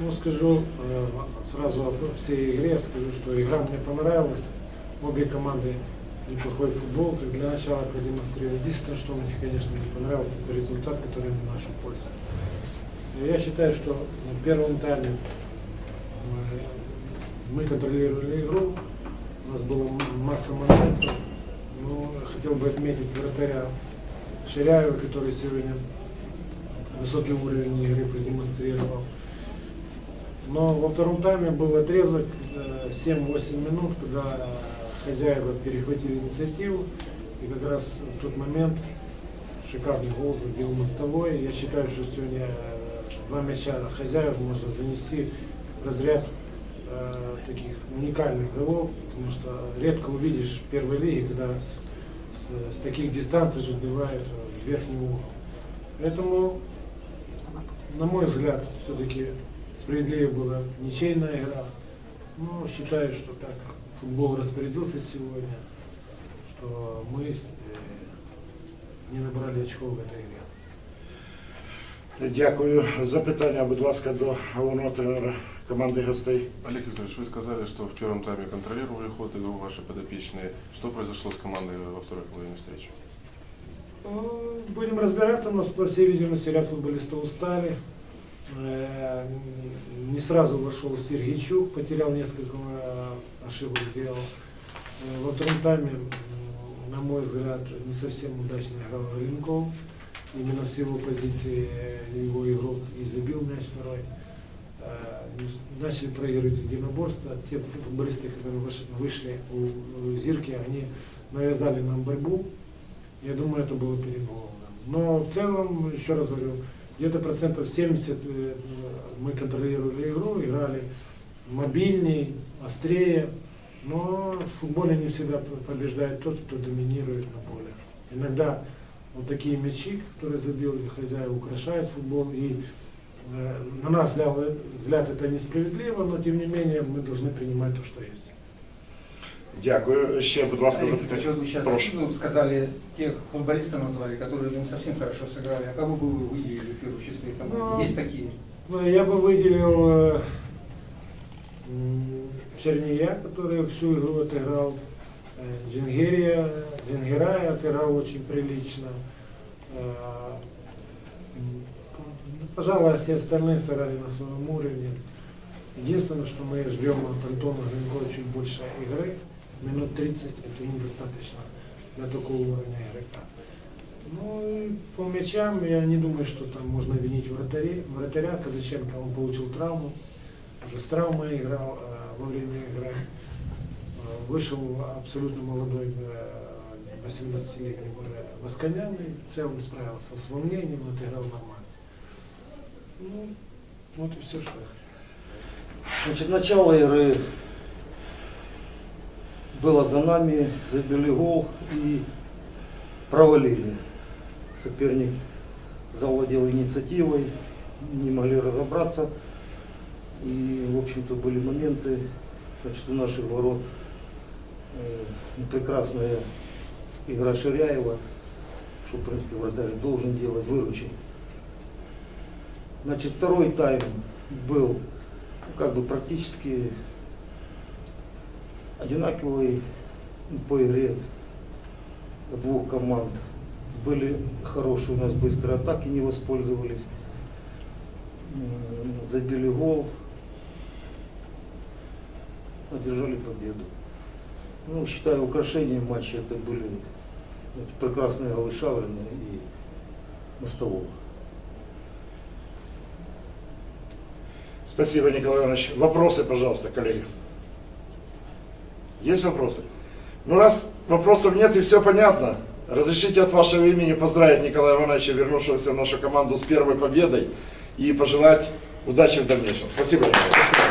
Ну, скажу э, сразу об всей игре, скажу, что игра мне понравилась. Обе команды неплохой футбол, для начала продемонстрировали. Единственное, что мне, конечно, не понравилось, это результат, который в нашу пользу. Я считаю, что в первом тайме э, мы контролировали игру, у нас была масса моментов. Ну, хотел бы отметить вратаря Ширяева, который сегодня высокий уровень игры продемонстрировал. Но во втором тайме был отрезок э, 7-8 минут, когда хозяева перехватили инициативу. И как раз в тот момент шикарный гол забил мостовой. Я считаю, что сегодня э, два мяча хозяев можно занести в разряд э, таких уникальных голов, потому что редко увидишь в первой лиге, когда с, с- с таких дистанций забивают в верхний угол. Поэтому на мой взгляд, все-таки справедливо была ничейная игра. Но считаю, что так футбол распорядился сегодня, что мы э, не набрали очков в этой игре. Дякую. Запитання, будь ласка, до головного тренера команди гостей. Олег Викторович, вы сказали, что в первом тайме контролировали ход игру ваши подопечные. Что произошло с командой во второй половине встречи? Ну, Будем разбираться, но, по всей видимости, ряд футболистов устали. Э, Не сразу вошел Сергейчук, потерял несколько э, ошибок, сделал. Во втором тайме, на мой взгляд, не совсем удачно играл Рынков. Именно с его позиции э, его игрок и забил мяч второй. Начали проигрывать единоборство. Те футболисты, которые выш- вышли у Зирки, они навязали нам борьбу. Я думаю, это было перед. Но в целом, еще раз говорю, где-то процентов 70 э, мы контролировали игру, играли мобильней, острее. Но в футболе не всегда побеждает тот, кто доминирует на поле. Иногда вот такие мячи, которые забил хозяин, украшают футбол. И э, на взгляд, взгляд это несправедливо, но тем не менее мы должны принимать то, что есть. Дякую. Ще, будь ласка. Викторович, вот вы сейчас Прошу. ну, сказали, тех футболистов назвали, которые не совсем хорошо сыграли. А кого бы вы выделили в первую число их команды? Ну, Есть такие? Ну, я бы выделил э, Черния, который всю игру отыграл, э, Джингерия, Джингерая отыграл очень прилично. Э, ну, Пожалуй, все остальные сыграли на своем уровне. Единственное, что мы ждем от Антона Гринкова чуть больше игры, минут 30, это недостаточно для такого уровня игрока. Ну, и по мячам я не думаю, что там можно винить вратарей. вратаря. Казаченко, он получил травму, уже с травмой играл э, во время игры. Э, Вышел абсолютно молодой э, 18-летний уже Восконян и в целом справился с волнением, отыграл нормально. Ну, вот и все, что я хочу. Значит, начало игры было за нами, забили гол и провалили. Соперник завладел инициативой, не могли разобраться. И, в общем-то, были моменты, значит, у наших ворот э, прекрасная игра Ширяева, что, в принципе, вратарь должен делать, выручил. Значит, второй тайм был ну, как бы практически одинаковый по игре двух команд. Были хорошие у нас быстрые атаки, не воспользовались. Забили гол, одержали победу. Ну, считаю, украшением матча это были прекрасные голы Шаврина и Мостового. Спасибо, Николай Иванович. Вопросы, пожалуйста, коллеги. Есть вопросы? Ну, раз вопросов нет и все понятно, разрешите от вашего имени поздравить Николая Ивановича, вернувшегося в нашу команду с первой победой, и пожелать удачи в дальнейшем. Спасибо, Николай.